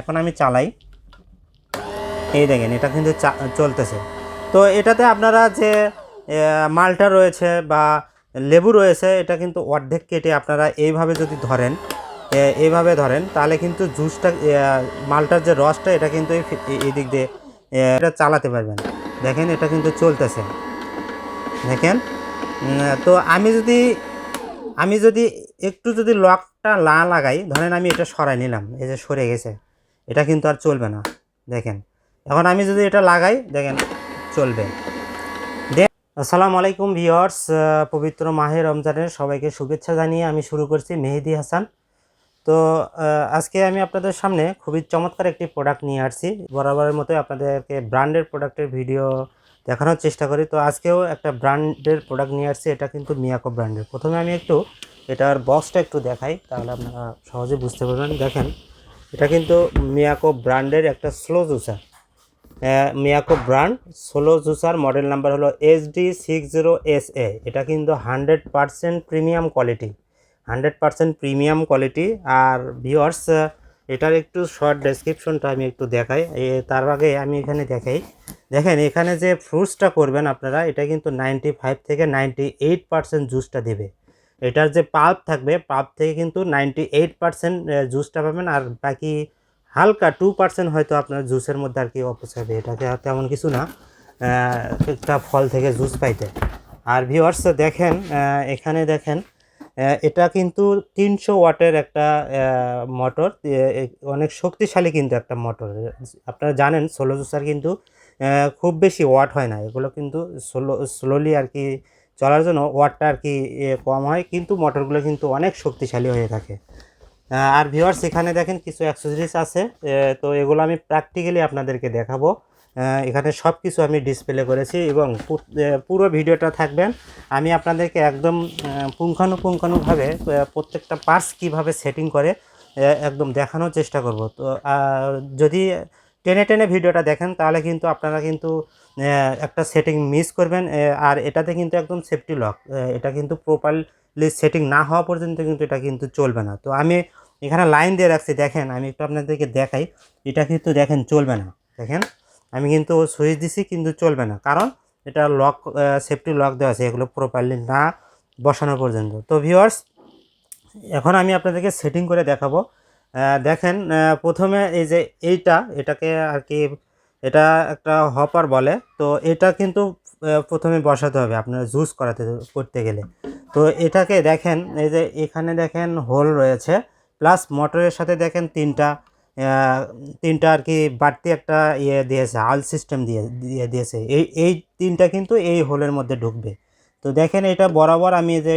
এখন আমি চালাই। এই দেখেন, এটা কিন্তু চলতেছে। তো এটাতে আপনারা যে মালটা রয়েছে বা লেবু রয়েছে, এটা কিন্তু অর্ধেক কেটে আপনারা এইভাবে যদি ধরেন এইভাবে ধরেন, তাহলে কিন্তু জুসটা মালটার যে রসটা, এটা কিন্তু এই দিক দিয়ে এটা চালাতে পারবেন। দেখেন, এটা কিন্তু চলতেছে। দেখেন তো আমি যদি আমি যদি একটু যদি লকটা না লাগাই, ধরেন আমি এটা সরাই নিলাম, এই যে সরে গেছে। এটা কিন্তু আর চলবে না, দেখেন। এখন আমি যদি এটা লাগাই, দেখেন, চলবে। আসসালামু আলাইকুম ভিওয়ার্স পবিত্র মাহে রমজানের সবাইকে শুভেচ্ছা জানিয়ে আমি শুরু করছি মেহেদি হাসান। তো আজকে আমি আপনাদের সামনে খুবই চমৎকার একটি প্রোডাক্ট নিয়ে আসছি। বরাবরের মতো আপনাদেরকে ব্র্যান্ডের প্রোডাক্টের ভিডিও দেখানোর চেষ্টা করি। তো, আজকেও একটা ব্র্যান্ডের প্রোডাক্ট নিয়ে আসছি, এটা কিন্তু মিয়াকো ব্র্যান্ডের প্রথমে আমি একটু এটার বক্সটা একটু দেখাই, তাহলে আপনারা সহজে বুঝতে পারবেন। দেখেন এটা কিন্তু মিয়াকো ব্র্যান্ডের একটা slow juicer Miyako brand slow juicer model number হলো S D six zero S A এটা কিন্তু hundred percent premium quality hundred percent premium quality আর ভিওয়ার্স এটার একটু শর্ট ডেসক্রিপশনটা আমি একটু দেখাই। তার আগে আমি এখানে দেখাই। দেখেন, এখানে যে ফ্রুটসটা করবেন আপনারা, এটা কিন্তু নাইনটি ফাইভ থেকে নাইনটি এইট পারসেন্ট জুসটা দেবে। এটার যে পাল্প থাকবে পাল্প থেকে কিন্তু নাইনটি এইট পারসেন্ট জুসটা পাবেন আর বাকি হালকা টু পার্সেন্ট হয়তো আপনার জুসের মধ্যে আর কি অপচয় হবে। এটাকে তেমন কিছু না একটা ফল থেকে জুস পাইতে। আর ভিওয়ার্স দেখেন এখানে দেখেন এটা কিন্তু তিনশো ওয়াটের একটা মোটর অনেক শক্তিশালী কিন্তু একটা মোটর আপনারা জানেন সোলো জুসার কিন্তু খুব বেশি ওয়াট হয় না। এগুলো কিন্তু স্লো স্লোলি আর কি চলার জন্য ওয়াটটা আর কি কম হয়, কিন্তু মোটরগুলো কিন্তু অনেক শক্তিশালী হয়ে থাকে। আর ভিওয়ার্স এখানে দেখেন কিছু অ্যাক্সেসরিজ আছে তো এগুলো আমি প্র্যাকটিক্যালি আপনাদেরকে দেখাবো। এখানে সব কিছু আমি ডিসপ্লে করেছি এবং পুরো ভিডিওটা থাকবেন। আমি আপনাদেরকে একদম পুঙ্খানুপুঙ্খানুভাবে প্রত্যেকটা পার্টস কীভাবে সেটিং করে একদম দেখানোর চেষ্টা করব। তো যদি টেনে টেনে ভিডিওটা দেখেন, তাহলে কিন্তু আপনারা কিন্তু একটা সেটিং মিস করবেন আর এটাতে কিন্তু একদম সেফটি লক এটা কিন্তু প্রপারলি সেটিং না হওয়া পর্যন্ত কিন্তু এটা কিন্তু চলবে না। তো আমি এখানে লাইন দিয়ে রাখছি, দেখেন, আমি একটু আপনাদেরকে দেখাই, এটা কিন্তু দেখেন চলবে না। দেখেন, আমি কিন্তু সুইচ দিছি, কিন্তু চলবে না, কারণ এটা লক সেফটি লক দেওয়া আছে, এগুলো প্রপারলি না বসানো পর্যন্ত। তো ভিউয়ার্স এখন আমি আপনাদেরকে সেটিং করে দেখাবো দেখেন প্রথমে এই যে এইটা, এটাকে আর কি, এটা একটা হপার বলে, তো এটা কিন্তু প্রথমে বসাতে হবে আপনার জুস করাতে, করতে গেলে। তো এটাকে দেখেন, এই যে এখানে দেখেন হোল রয়েছে, প্লাস মোটরের সাথে দেখেন তিনটা তিনটা আর কি বাড়তি একটা ইয়ে দিয়েছে আল সিস্টেম দিয়ে দিয়ে দিয়েছে। এই এই তিনটা কিন্তু এই হোলের মধ্যে ঢুকবে। তো দেখেন, এটা বরাবর আমি যে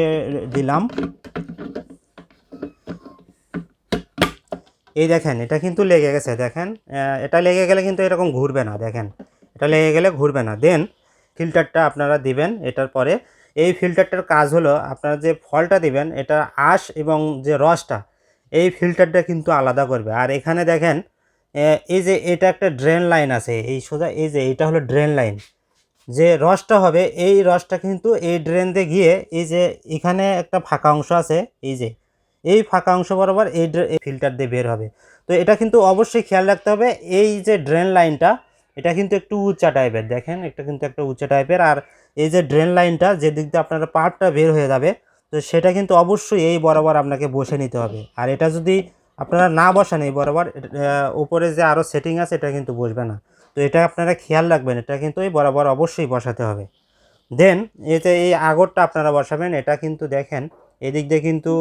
দিলাম এই দেখেন, এটা কিন্তু লেগে গেছে, দেখেন। এটা লেগে গেলে কিন্তু এরকম ঘুরবে না, দেখেন। এটা লেগে গেলে ঘুরবে না। দেন ফিল্টারটা আপনারা দিবেন, এটার পরে। এই ফিল্টারটার কাজ হলো, আপনারা যে ফলটা দিবেন, এটা আঁশ এবং যে রসটা, এই ফিল্টারটা কিন্তু আলাদা করবে। আর এখানে দেখেন এই যে এটা একটা ড্রেন লাইন আছে, এই সোজা, এই যে এটা হলো ড্রেন লাইন যে রসটা হবে, এই রসটা কিন্তু এই ড্রেন দিয়ে গিয়ে, এই যে এখানে একটা ফাঁকা অংশ আছে, এই যে এই ফাঁকা অংশ বরাবর এই ফিল্টার দিয়ে বের হবে। তো এটা কিন্তু অবশ্যই খেয়াল রাখতে হবে, এই যে ড্রেন লাইনটা এটা কিন্তু একটু উঁচা টাইপের দেখেন, এটা কিন্তু একটা উঁচা টাইপের আর এই যে ড্রেন লাইনটা যে দিক দিয়ে আপনার পার্টটা বের হয়ে যাবে, তো সেটা কিন্তু অবশ্যই এই বরাবর আপনাকে বসে নিতে হবে। আর এটা যদি আপনারা না বসান এই বরাবর উপরে যে আরও সেটিং আছে, এটা কিন্তু বসবে না। তো এটা আপনারা খেয়াল রাখবেন, এটা কিন্তু এই বরাবর অবশ্যই বসাতে হবে। দেন এতে এই আগরটা আপনারা বসাবেন, এটা কিন্তু দেখেন এদিক দিয়ে কিন্তু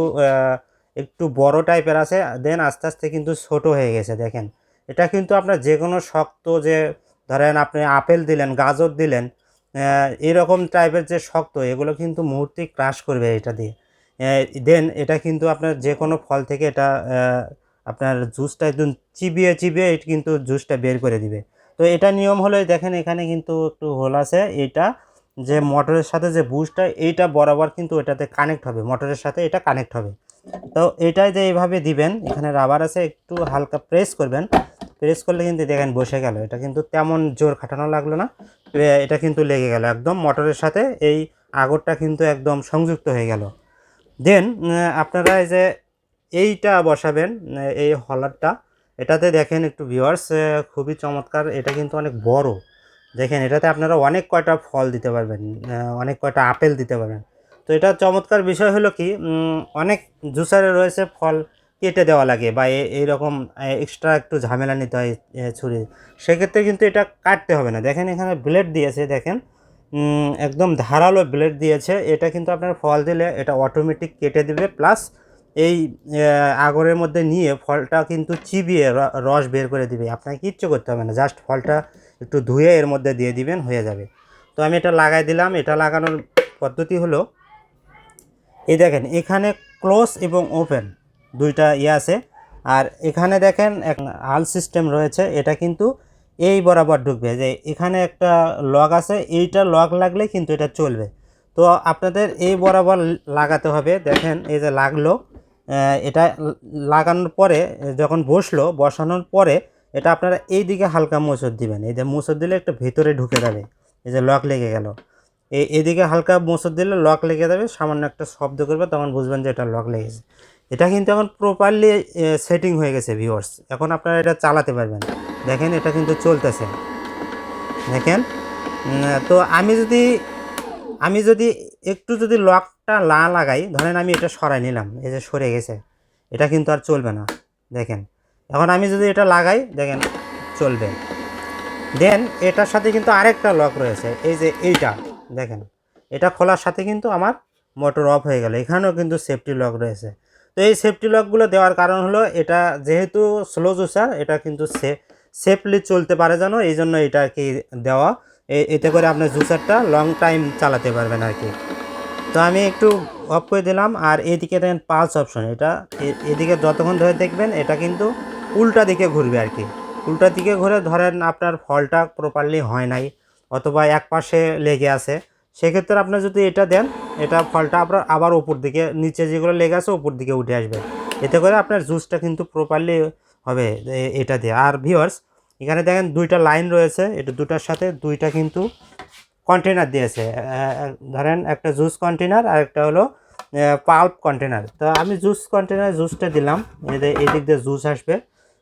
একটু বড় টাইপের আছে দেন আস্তে আস্তে কিন্তু ছোট হয়ে গেছে, দেখেন। এটা কিন্তু আপনার যে কোনো শক্ত যে, ধরেন আপনি আপেল দিলেন, গাজর দিলেন এরকম টাইপের যে শক্ত, এগুলো কিন্তু মুহূর্তে ক্রাশ করবে এটা দিয়ে। দেন এটা কিন্তু আপনার যে কোনো ফল থেকে এটা আপনার জুসটা একদম চিবিয়ে চিবিয়ে এটা কিন্তু জুসটা বের করে দিবে। তো এটা নিয়ম হলো, দেখেন এখানে কিন্তু একটু হোল আছে, এটা যে মোটরের সাথে যে বুস্টটা এইটা বরাবর কিন্তু এটাতে কানেক্ট হবে, মোটরের সাথে এটা কানেক্ট হবে। তো এটাই যে এইভাবে দিবেন, এখানে রাবার আছে, একটু হালকা প্রেস করবেন। প্রেস করলে কিন্তু দেখেন বসে গেল, এটা কিন্তু তেমন জোর খাটানো লাগল না। এটা কিন্তু লেগে গেল একদম মোটরের সাথে, এই আগরটা কিন্তু একদম সংযুক্ত হয়ে গেল। দেন আপনারা এই যে এইটা বসাবেন এই হলারটা, এটাতে দেখেন একটু ভিউয়ার্স খুবই চমৎকার, এটা কিন্তু অনেক বড়। দেখেন, এটাতে আপনারা অনেক কয়টা ফল দিতে পারবেন অনেক কয়টা আপেল দিতে পারবেন। তো এটা চমৎকার বিষয় হলো কি অনেক জুসারে রয়েছে ফল কেটে দেওয়া লাগে বা এইরকম এক্সট্রা একটু ঝামেলা নিতে হয় ছুরি সেক্ষেত্রে কিন্তু এটা কাটতে হবে না। দেখেন, এখানে ব্লেড দিয়েছে, দেখেন একদম ধারালো ব্লেড দিয়েছে। এটা কিন্তু আপনার ফল দিলে এটা অটোমেটিক কেটে দিবে। প্লাস এই আগরের মধ্যে নিয়ে ফলটা কিন্তু চিবিয়ে রস বের করে দিবে। আপনাকে কিচ্ছু করতে হবে না। জাস্ট ফলটা একটু ধুয়ে এর মধ্যে দিয়ে দিবেন, হয়ে যাবে। তো আমি এটা লাগাই দিলাম। এটা লাগানোর পদ্ধতি হলো, এই দেখেন, এখানে ক্লোজ এবং ওপেন দুইটা ইয়ে আছে। আর এখানে দেখেন এক আল সিস্টেম রয়েছে, এটা কিন্তু এই বরাবর ঢুকবে। যে এখানে একটা লক আছে, এইটা লক লাগলে কিন্তু এটা চলবে। তো আপনাদের এই বরাবর লাগাতে হবে। দেখেন, এই যে লাগল এটা লাগানোর পরে, যখন বসল, বসানোর পরে এটা আপনারা এই দিকে হালকা মোচড় দিবেন। এই যে মোচড় দিলে একটু ভেতরে ঢুকে যাবে। এই যে লক লেগে গেল। এই এদিকে হালকা মোচড় দিলে লক লেগে যাবে, সামান্য একটা শব্দ করবে, তখন বুঝবেন যে এটা লক লেগেছে। এটা কিন্তু এখন প্রপারলি সেটিং হয়ে গেছে ভিউয়ার্স এখন আপনারা এটা চালাতে পারবেন। দেখেন, এটা কিন্তু চলতেছে। দেখেন তো আমি যদি আমি যদি একটু যদি লকটা না লাগাই, ধরেন আমি এটা সরাই নিলাম, এই যে সরে গেছে। এটা কিন্তু আর চলবে না। দেখেন এখন আমি যদি এটা লাগাই, দেখেন, চলবে। দেন এটার সাথে কিন্তু আরেকটা লক রয়েছে। এই যে এইটা, দেখেন, এটা খোলার সাথে কিন্তু আমার মোটর অফ হয়ে গেল। এখানেও কিন্তু সেফটি লক রয়েছে। তো এই সেফটি লকগুলো দেওয়ার কারণ হলো, এটা যেহেতু স্লো জুসার এটা কিন্তু সেফলি চলতে পারে যেন, এই জন্য এটা কি দেওয়া এতে করে আপনার জুসারটা লং টাইম চালাতে পারবেন আর কি। তো আমি একটু অফ করে দিলাম। আর এদিকে দেখেন পালস অপশন এটা এদিকে যতক্ষণ ধরে দেখবেন, এটা কিন্তু উল্টা দিকে ঘুরবে আর কি। উল্টা দিকে ঘুরে ধরেন আপনার ফলটা প্রপারলি হয় নাই অথবা এক পাশে লেগে আছে, সেক্ষেত্রে আপনার যদি এটা দেন, এটা ফলটা আপনার আবার উপর দিকে, নিচে যেগুলো লেগে আছে উপর দিকে উঠে আসবে। এতে করে আপনার জুসটা কিন্তু প্রপারলি হবে এটা দিয়ে। আর ভিওর্স এখানে দেখেন দুইটা লাইন রয়েছে, এটা দুটার সাথে দুইটা কিন্তু কন্টেনার দিয়েছে। ধরেন একটা জুস কন্টেনার আর একটা হলো পাল্প কন্টেনার তো আমি জুস কন্টেনার জুসটা দিলাম এদিক দিয়ে জুস আসবে।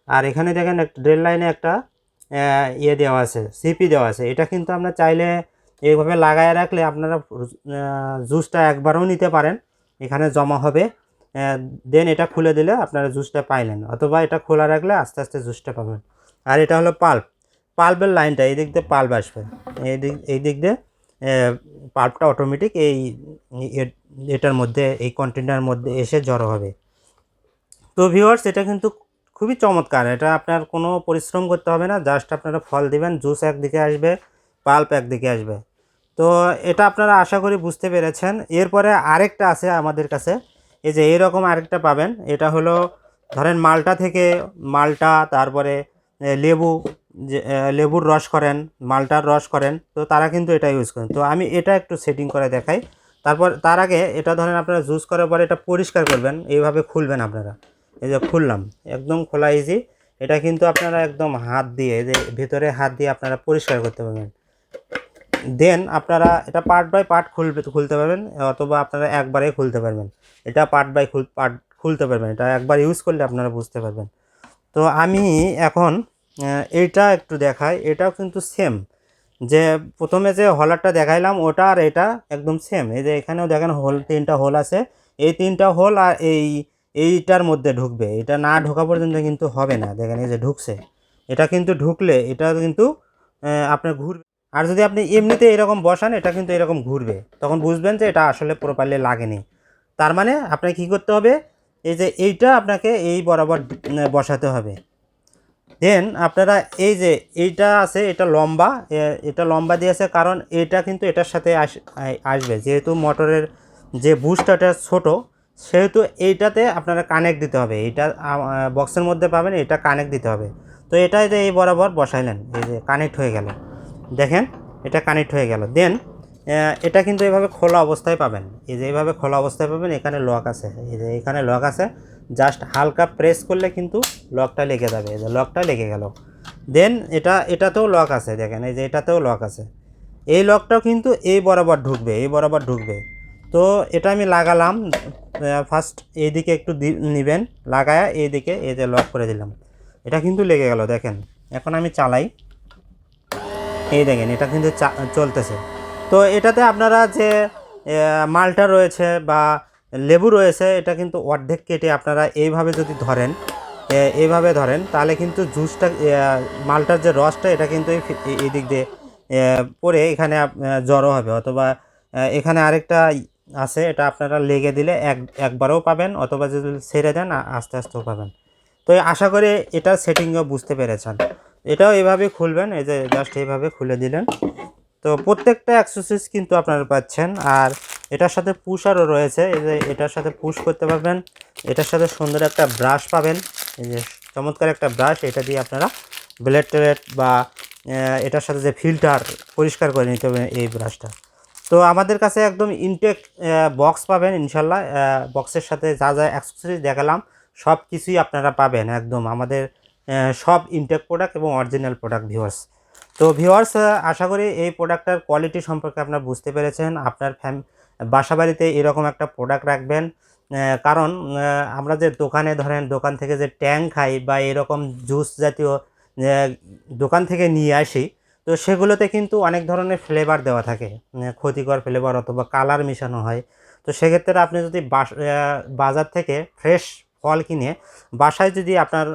আর এখানে দেখেন একটা ড্রেল লাইনে একটা ইয়ে দেওয়া আছে সিপি দেওয়া আছে। এটা কিন্তু আপনার চাইলে এইভাবে লাগায় রাখলে আপনারা জুসটা একবারও নিতে পারেন। এখানে জমা হবে দেন এটা খুলে দিলে আপনারা জুসটা পাইলেন, অথবা এটা খোলা রাখলে আস্তে আস্তে জুসটা পাবেন। আর এটা হলো পাল্প, পাল্পের লাইনটা, এই দিক দিয়ে পাল্প আসবে। এই দিক এই দিক দিয়ে পাল্পটা অটোমেটিক এই এটার মধ্যে, এই কন্টেনার মধ্যে এসে জড়ো হবে। তো ভিউয়ার্স এটা কিন্তু খুবই চমৎকার। এটা আপনার কোনো পরিশ্রম করতে হবে না জাস্ট আপনারা ফল দিবেন জুস একদিকে আসবে পাল্প একদিকে আসবে। তো এটা আপনারা আশা করি বুঝতে পেরেছেন। এরপরে আরেকটা আছে আমাদের কাছে। এই যে এরকম আরেকটা পাবেন। এটা হলো ধরেন মালটা থেকে মালটা, তারপরে লেবু, যে লেবুর রস করেন, মালটার রস করেন, তো তারা কিন্তু এটা ইউজ করেন। তো আমি এটা একটু সেটিং করে দেখাই। তারপর, তার আগে এটা ধরেন আপনারা জুস করার পরে এটা পরিষ্কার করবেন, এইভাবে খুলবেন আপনারা। এই যে খুললাম, একদম খোলা ইজি এটা কিন্তু আপনারা একদম হাত দিয়ে, এই যে ভেতরে হাত দিয়ে আপনারা পরিষ্কার করতে পারবেন। দেন আপনারা এটা পার্ট বাই পার্ট খুলবে, খুলতে পারবেন, অথবা আপনারা একবারে খুলতে পারবেন। এটা পার্ট বাই খুল পার্ট খুলতে পারবেন, এটা একবার ইউজ করলে আপনারা বুঝতে পারবেন। তো আমি এখন এইটা একটু দেখাই, এটাও কিন্তু সেম যে প্রথমে যে হলারটা দেখাইলাম, ওটা আর এটা একদম সেম এই যে এখানেও দেখেন হোল তিনটা হোল আছে। এই তিনটা হোল আর এই এইটার মধ্যে ঢুকবে। এটা না ঢোকা পর্যন্ত কিন্তু হবে না। দেখেন এই যে ঢুকছে। এটা কিন্তু ঢুকলে এটা কিন্তু আপনার ঘুরবে। আর যদি আপনি এমনিতে এরকম বসান, এটা কিন্তু এরকম ঘুরবে। তখন বুঝবেন যে এটা আসলে প্রপারলি লাগেনি। তার মানে আপনাকে কী করতে হবে? এই যে এইটা আপনাকে এই বরাবর বসাতে হবে। দেন আপনারা এই যে এইটা আছে, এটা লম্বা। এটা লম্বা দিয়েছে কারণ এটা কিন্তু এটার সাথে আস- আসবে। যেহেতু মোটরের যে বুস্টারটা ছোট সেহেতু এইটাতে আপনারা কানেক্ট দিতে হবে। এইটা বক্সের মধ্যে পাবেন, এটা কানেক্ট দিতে হবে। তো এটা যে এই বরাবর বসাইলেন, এই যে কানেক্ট হয়ে গেল। দেখেন, এটা কানেক্ট হয়ে গেল। দেন এটা কিন্তু এইভাবে খোলা অবস্থায় পাবেন। এই যে এইভাবে খোলা অবস্থায় পাবেন, এখানে লক আছে। এই যে এখানে লক আছে। জাস্ট হালকা প্রেস করলে কিন্তু লকটা লেগে যাবে। এই যে লকটা লেগে গেল। দেন এটা, এটাতেও লক আছে। দেখেন, এই যে এটাতেও লক আছে। এই লকটাও কিন্তু এই বরাবর ঢুকবে, এই বরাবর ঢুকবে। তো এটা আমি লাগালাম ফার্স্ট এইদিকে একটু দি- নিবেন, লাগায়া এই যে লক করে দিলাম। এটা কিন্তু লেগে গেল, দেখেন। এখন আমি চালাই। এই দেখেন, এটা কিন্তু চলতেছে। তো এটাতে আপনারা যে মালটা রয়েছে বা লেবু রয়েছে, এটা কিন্তু অর্ধেক কেটে আপনারা এইভাবে যদি ধরেন এইভাবে ধরেন, তাহলে কিন্তু জুসটা মালটার যে রসটা, এটা কিন্তু এই এই- এই দিক দিয়ে পরে এখানে জড়ো হবে। অথবা এখানে আরেকটা আছে, এটা আপনারা লেগে দিলে এক, একবারও পাবেন অথবা যদি ছেড়ে দেন আস্তে আস্তেও পাবেন। তো আশা করি এটা সেটিংও বুঝতে পেরেছেন। এটাও এভাবে খুলবেন, এই যে জাস্ট এইভাবে খুলে দিলেন। তো প্রত্যেকটা অ্যাক্সেসরিজ কিন্তু আপনারা পাচ্ছেন, আর এটার সাথে পুশারও রয়েছে, এই যে এটার সাথে পুশ করতে পারবেন। এটার সাথে সুন্দর একটা ব্রাশ পাবেন, এই যে চমৎকার একটা ব্রাশ, এটা দিয়ে আপনারা ব্লেড টেলেট বা এটার সাথে যে ফিল্টার পরিষ্কার করে নিতে হবে এই ব্রাশটা। তো আমাদের কাছে একদম ইনটেক বক্স পাবেন ইনশাল্লাহ। বক্সের সাথে যা যা অ্যাক্সেসরিজ দেখালাম, সব কিছুই আপনারা পাবেন একদম আমাদের সব ইনটেক প্রোডাক্ট এবং অরিজিনাল প্রোডাক্ট ভিউয়ার্স তো ভিউয়ার্স আশা করি এই প্রোডাক্টটার কোয়ালিটি সম্পর্কে আপনারা বুঝতে পেরেছেন। আপনার ফ্যাম বাসাবাড়িতে এরকম একটা প্রোডাক্ট রাখবেন কারণ আমরা যে দোকানে ধরেন দোকান থেকে যে ট্যাং খাই বা এরকম জুস জাতীয় দোকান থেকে নিয়ে আসি তো সেগুলোতে কিন্তু অনেক ধরনের ফ্লেভার দেওয়া থাকে ক্ষতিকর ফ্লেভার অথবা কালার মেশানো হয়। তো সেক্ষেত্রে আপনি যদি বাজার থেকে ফ্রেশ ফল কিনে, বাসায় যদি আপনার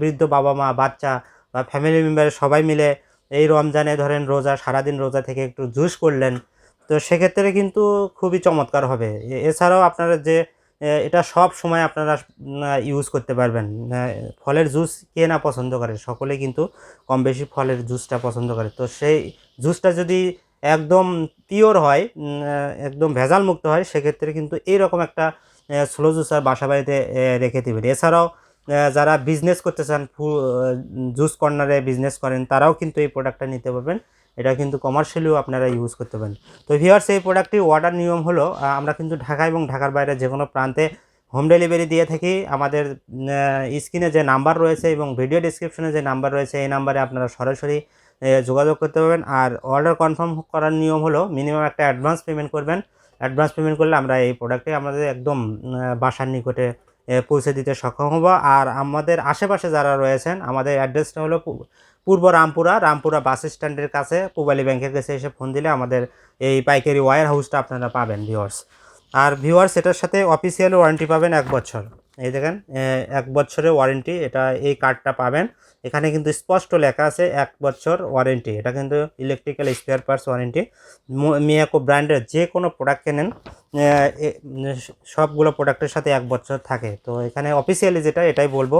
বৃদ্ধ বাবা মা, বাচ্চা বা ফ্যামিলি মেম্বারের সবাই মিলে এই রমজানে ধরেন রোজা, সারাদিন রোজা থেকে একটু জুস করলেন, তো সেক্ষেত্রে কিন্তু খুবই চমৎকার হবে। এছাড়াও আপনারা যে এটা সব সময় আপনারা ইউজ করতে পারবেন। ফলের জুস কে না পছন্দ করে, সকলে কিন্তু কম বেশি ফলের জুসটা পছন্দ করে। তো সেই জুসটা যদি একদম পিওর হয় একদম ভেজাল মুক্ত হয়, সেক্ষেত্রে কিন্তু এইরকম একটা স্লো জুসার বাসা বাড়িতে রেখে দেবেন। এছাড়াও যারা বিজনেস করতে চান জুস কর্নারে বিজনেস করেন, তারাও কিন্তু এই প্রোডাক্টটা নিতে পারবেন। এটা কিন্তু কমার্শিয়ালিও আপনারা ইউজ করতে পারেন। তো ভিওয়ার্স এই প্রোডাক্টটি অর্ডার নিয়ম হলো আমরা কিন্তু ঢাকা এবং ঢাকার বাইরে যে কোনো প্রান্তে হোম ডেলিভারি দিয়ে থাকি। আমাদের স্ক্রিনে যে নাম্বার রয়েছে এবং ভিডিও ডিসক্রিপশনে যে নাম্বার রয়েছে, এই নাম্বারে আপনারা সরাসরি যোগাযোগ করতে পারবেন। আর অর্ডার কনফার্ম করার নিয়ম হলো মিনিমাম একটা অ্যাডভান্স পেমেন্ট করবেন। অ্যাডভান্স পেমেন্ট করলে আমরা এই প্রোডাক্টে আমাদের একদম বাসার নিকটে পৌঁছে দিতে সক্ষম হব। আর আমাদের আশেপাশে যারা রয়েছেন, আমাদের অ্যাড্রেসটা হলো পূর্ব রামপুরা রামপুরা বাস স্ট্যান্ডের কাছে, পুবালি ব্যাংকের কাছে এসে ফোন দিলে আমাদের এই পাইকারি ওয়্যার হাউসটা আপনারা পাবেন ভিওয়ার্স আর ভিওয়ার্স এটার সাথে অফিসিয়াল ওয়ারেন্টি পাবেন এক বছর। এই দেখেন এক বছরের ওয়ারেন্টি এটা এই কার্ডটা পাবেন। এখানে কিন্তু স্পষ্ট লেখা আছে, এক বছর ওয়ারেন্টি এটা কিন্তু electrical spare parts warranty Miyako ব্র্যান্ডের যে কোনো প্রোডাক্ট কেনেন সবগুলো প্রোডাক্টের সাথে এক বছর থাকে। তো এখানে অফিসিয়ালি যেটা, এটাই বলব।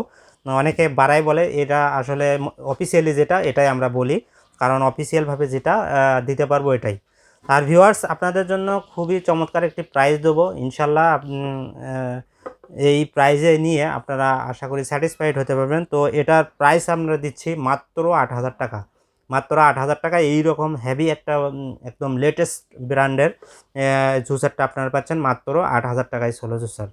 অনেকে বাড়াই বলে, এটা আসলে অফিসিয়ালি যেটা, এটাই আমরা বলি। কারণ অফিসিয়ালভাবে যেটা দিতে পারব এটাই। আর ভিউয়ার্স আপনাদের জন্য খুবই চমৎকার একটি প্রাইজ দেবো। ইনশাল্লাহ এই প্রাইজে নিয়ে আপনারা আশা করি স্যাটিসফাইড হতে পারবেন। তো এটার প্রাইস আমরা দিচ্ছি মাত্র আট হাজার টাকা। মাত্র আট হাজার টাকা এইরকম হেভি একটা একদম লেটেস্ট ব্র্যান্ডের জুসারটা আপনারা পাচ্ছেন মাত্র আট হাজার টাকায় ষোলো জুসার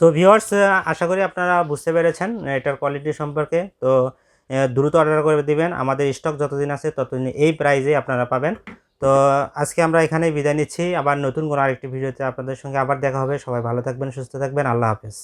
তো ভিউয়ার্স আশা করি আপনারা বুঝতে পেরেছেন এটার কোয়ালিটি সম্পর্কে। তো দ্রুত অর্ডার করে দিবেন। আমাদের স্টক যতদিন আছে ততদিন এই প্রাইজে আপনারা পাবেন। তো, আজকে আমরা এখানেই বিদায় নিচ্ছি। আবার নতুন কোনো আরেকটি ভিডিওতে আপনাদের সঙ্গে আবার দেখা হবে। সবাই ভালো থাকবেন, সুস্থ থাকবেন। আল্লাহ হাফেজ।